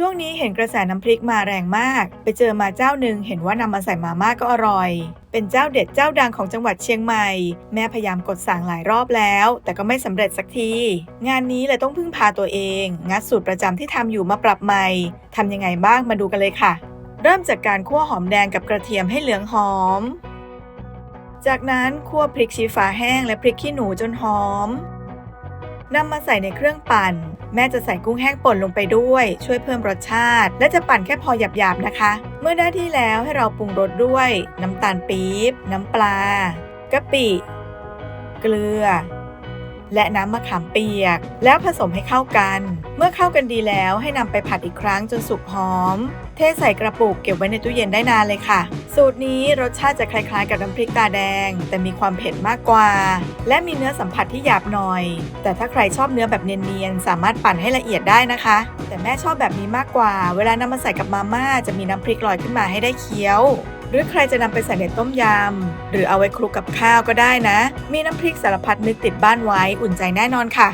ช่วงนี้เห็นกระแสน้ำพริกมาแรงมาก ไปเจอมาเจ้าหนึ่งเห็นว่านำมาใส่มาม่าก็อร่อย เป็นเจ้าเด็ดเจ้าดังของจังหวัดเชียงใหม่ แม่พยายามกดสั่งหลายรอบแล้ว แต่ก็ไม่สำเร็จสักที งานนี้เลยต้องพึ่งพาตัวเอง งัดสูตรประจำที่ทำอยู่มาปรับใหม่ทำยังไงบ้างมาดูกันเลยค่ะ เริ่มจากการคั่วหอมแดงกับกระเทียมให้เหลืองหอม จากนั้นคั่วพริกชี้ฟ้าแห้งและพริกขี้หนูจนหอม นำมาใส่ในเครื่องปั่น แม่จะใส่กุ้งแห้งป่นลงไปด้วย ช่วยเพิ่มรสชาติ และจะปั่นแค่พอหยาบๆนะคะ เมื่อได้ที่แล้วให้เราปรุงรสด้วย น้ำตาลปี๊บ น้ำปลากะปิ เกลือ และน้ำมะขามเปียก แล้วผสมให้เข้ากัน เมื่อเข้ากันดีแล้วให้นำไปผัดอีกครั้งจนสุกหอม เทใส่กระปุกเก็บไว้ในตู้เย็นได้นานเลยค่ะ สูตรนี้รสชาติจะคล้ายๆ กับน้ำพริกตาแดง แต่มีความเผ็ดมากกว่า และมีเนื้อสัมผัสที่หยาบหน่อย แต่ถ้าใครชอบเนื้อแบบเนียนๆสามารถปั่นให้ละเอียดได้นะคะ แต่แม่ชอบแบบนี้มากกว่า เวลานำมาใส่กับมาม่าจะมีน้ำพริกลอยขึ้นมาให้ได้เคี้ยว หรือใครจะนำไปใส่ในต้มยำ หรือเอาไว้คลุกกับข้าวก็ได้นะ มีน้ำพริกสารพัดนึกติดบ้านไว้อุ่นใจแน่นอนค่ะ